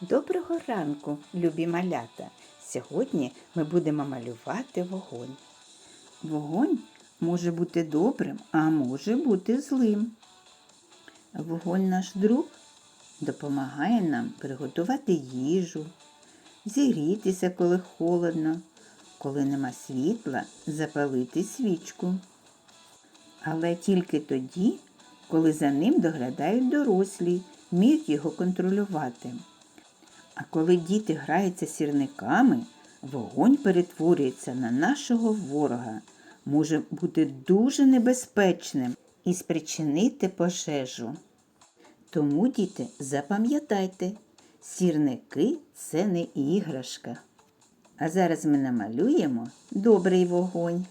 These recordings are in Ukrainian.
Доброго ранку, любі малята! Сьогодні ми будемо малювати вогонь. Вогонь може бути добрим, а може бути злим. Вогонь наш друг допомагає нам приготувати їжу, зігрітися, коли холодно, коли нема світла, запалити свічку. Але тільки тоді, коли за ним доглядають дорослі, вміють його контролювати. А коли діти граються сірниками, вогонь перетворюється на нашого ворога, може бути дуже небезпечним і спричинити пожежу. Тому, діти, запам'ятайте, сірники це не іграшка. А зараз ми намалюємо добрий вогонь.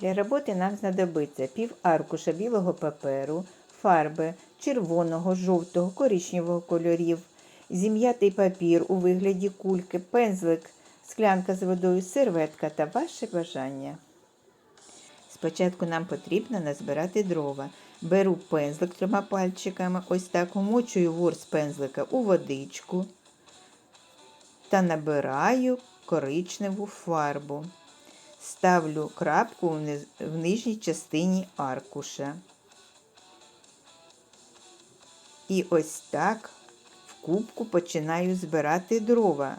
Для роботи нам знадобиться пів аркуша білого паперу, фарби червоного, жовтого, коричневого кольорів, зім'ятий папір у вигляді кульки, пензлик, склянка з водою, серветка та ваше бажання. Спочатку нам потрібно назбирати дрова. Беру пензлик трьома пальчиками, ось так умочую ворс пензлика у водичку та набираю коричневу фарбу. Ставлю крапку в нижній частині аркуша. І ось так кубку починаю збирати дрова.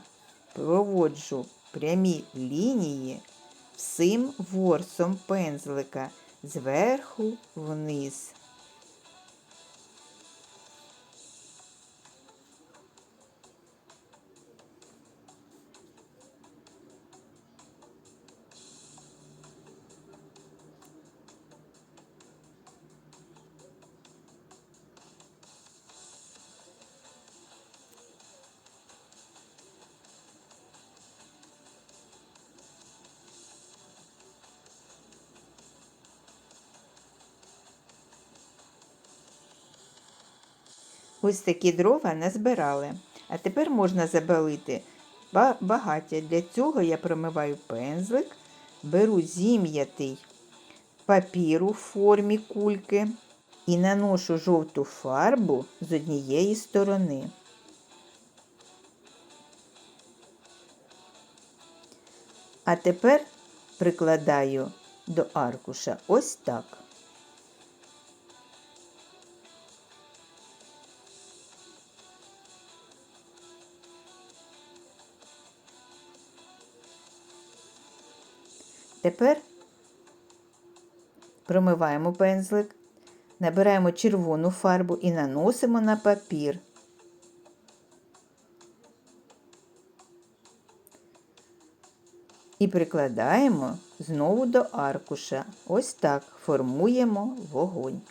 Проводжу прямі лінії всім ворсом пензлика зверху вниз. Ось такі дрова назбирали. А тепер можна забалити багаття. Для цього я промиваю пензлик, беру зім'ятий папір у формі кульки і наношу жовту фарбу з однієї сторони. А тепер прикладаю до аркуша ось так. Тепер промиваємо пензлик, набираємо червону фарбу і наносимо на папір. І прикладаємо знову до аркуша. Ось так формуємо вогонь.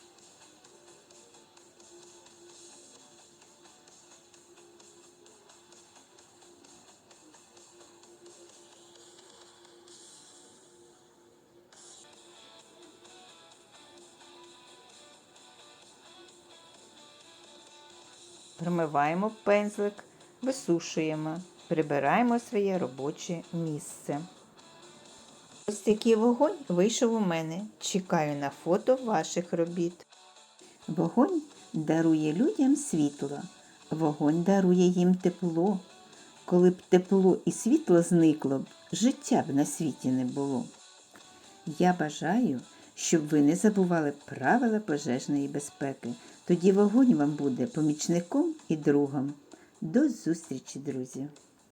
Промиваємо пензлик, висушуємо, прибираємо своє робоче місце. Ось такий вогонь вийшов у мене. Чекаю на фото ваших робіт. Вогонь дарує людям світло, вогонь дарує їм тепло. Коли б тепло і світло зникло б, життя б на світі не було. Я бажаю, щоб ви не забували правила пожежної безпеки. Тоді вогонь вам буде помічником і другом. До зустрічі, друзі!